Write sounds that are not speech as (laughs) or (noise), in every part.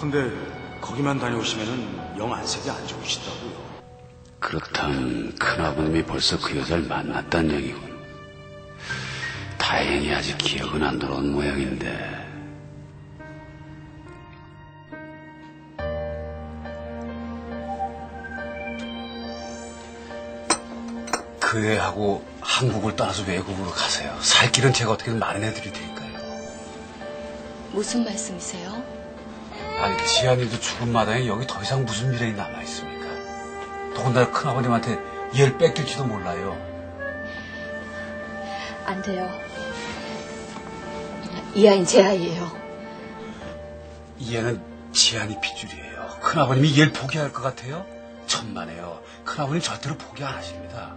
근데 거기만 다녀오시면은 영 안색이 안 좋으시더라고요. 그렇다면 큰아버님이 벌써 그 여자를 만났단 얘기군. 다행히 아직 기억은 안 돌아온 모양인데. 그 애하고 한국을 떠나서 외국으로 가세요. 살 길은 제가 어떻게든 마련해 드릴 테니까요. 무슨 말씀이세요? 아니, 지한이도 죽은 마당에 여기 더 이상 무슨 미래가 남아 있습니까? 더군다나 큰아버님한테 얘를 뺏길지도 몰라요. 안 돼요. 이 아이는 제 아이예요. 이 애는 지한이 핏줄이에요. 큰아버님이 얘를 포기할 것 같아요? 천만에요. 큰아버님 절대로 포기 안 하십니다.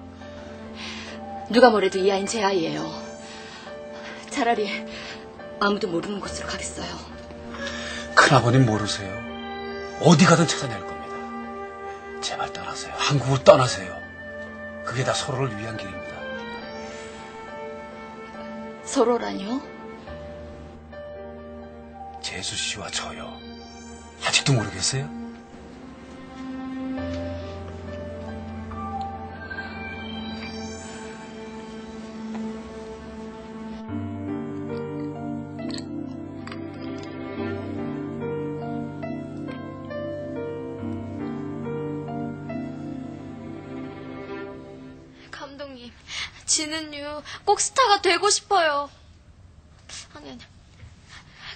누가 뭐래도 이 아이는 제 아이예요. 차라리 아무도 모르는 곳으로 가겠어요. 큰아버님 모르세요. 어디 가든 찾아낼 겁니다. 제발 떠나세요. 한국을 떠나세요. 그게 다 서로를 위한 길입니다. 서로라뇨? 재수 씨와 저요. 아직도 모르겠어요? 지는요, 꼭 스타가 되고 싶어요. 아니, 아니.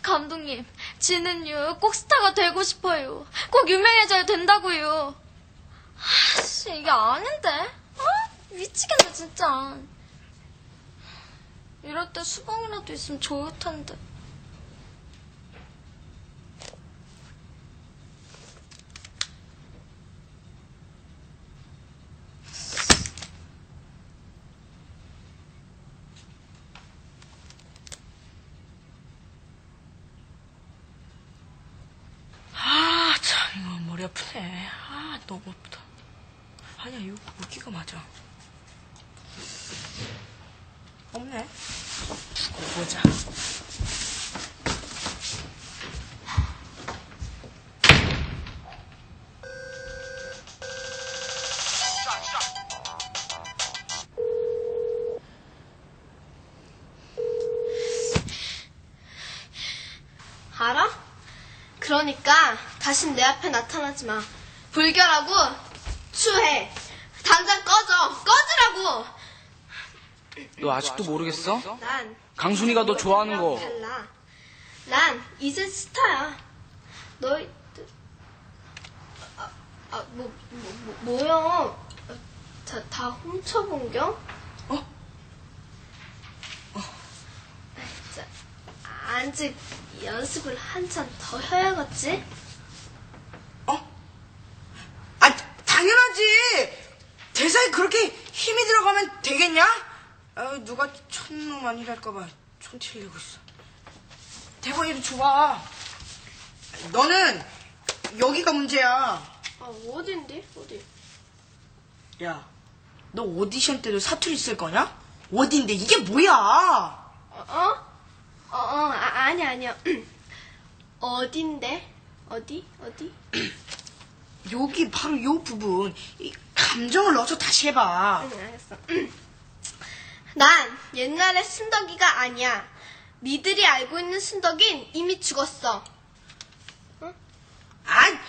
감독님, 지는요, 꼭 스타가 되고 싶어요. 꼭 유명해져야 된다고요. 아씨, 이게 아닌데? 아, 미치겠네, 진짜. 이럴 때 수봉이라도 있으면 좋을 텐데. 아, 참, 이거 아프네. 아, 너무 아프다. 아니야, 이거 여기가 맞아. 없네. 두고 보자. 알아? 그러니까 다신 내 앞에 나타나지 마. 불결하고 추해. 당장 꺼져. 꺼지라고. 너 아직도 모르겠어? 난 강순이가 너 좋아하는 거. 달라. 난 이제 스타야. 너희 아, 아, 뭐, 뭐, 뭐 뭐야? 다, 다 훔쳐본 겨? 어? 자, 아직 연습을 한참 더 해야겠지? 어? 아, 당연하지! 대사에 그렇게 힘이 들어가면 되겠냐? 아, 누가 촌놈 아니랄까봐 촌 튀려고 있어. 대본 이리 줘봐. 너는 여기가 문제야. 아, 어딘데? 어디? 야, 너 오디션 때도 사투리 쓸 거냐? 어딘데? 이게 뭐야? 어? 어? 어, 어 아, 아니야, 아니야. (clears throat) 어딘데? 어디? 어디? (clears throat) 여기 바로 요 부분. 이 감정을 넣어서 다시 해봐. 응, 알겠어. (clears throat) 난 옛날에 순덕이가 아니야. 니들이 알고 있는 순덕인 이미 죽었어. 아, 아,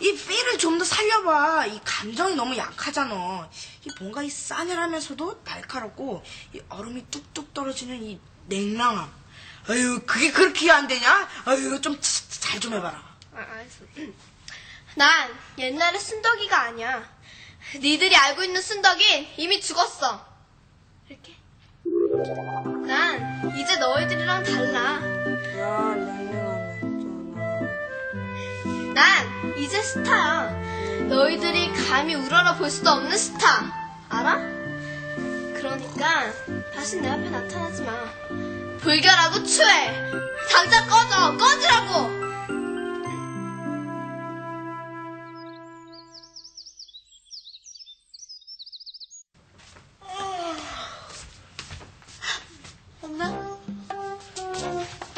이 필을 좀더 살려봐. 이 감정이 너무 약하잖아. 이 뭔가 이 싸늘하면서도 날카롭고 이 얼음이 뚝뚝 떨어지는 이 냉랑함. 아유, 그게 그렇게 안 되냐? 아유, 좀 잘 좀 해봐라. 아, 알겠어. (clears throat) 난 옛날에 순덕이가 아니야. 니들이 알고 있는 순덕인 이미 죽었어. 이렇게. 난 이제 너희들이랑 달라. 이제 스타야. 너희들이 감히 우러러 볼 수도 없는 스타. 알아? 그러니까 다시 내 앞에 나타나지 마. 불결하고 추해. 당장 꺼져. 꺼지라고.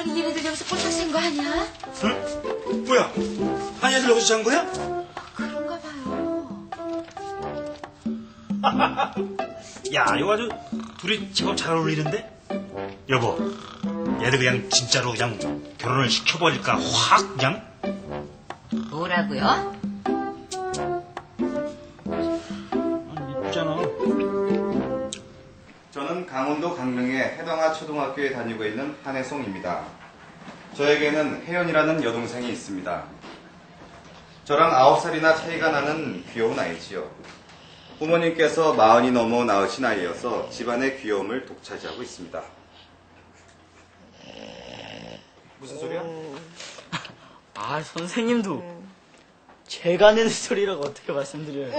아니, 얘네들 여기서 꼴딱 센거 아니야? 응? 뭐야? 한이들 여기서 잔 거야? 그런가 봐요. (laughs) 야, 이거 아주 둘이 제법 잘 어울리는데? 여보, 얘들 그냥 진짜로 그냥 결혼을 시켜버릴까 확 그냥? 뭐라고요? 아니, 이쁘잖아. 강원도 강릉의 해당하 초등학교에 다니고 있는 한혜송입니다. 저에게는 혜연이라는 여동생이 있습니다. 저랑 9살이나 차이가 나는 귀여운 아이지요. 부모님께서 마흔이 넘어 낳으신 아이여서 집안의 귀여움을 독차지하고 있습니다. 무슨 소리야? 아 선생님도 제가 내는 소리라고 어떻게 말씀드려요?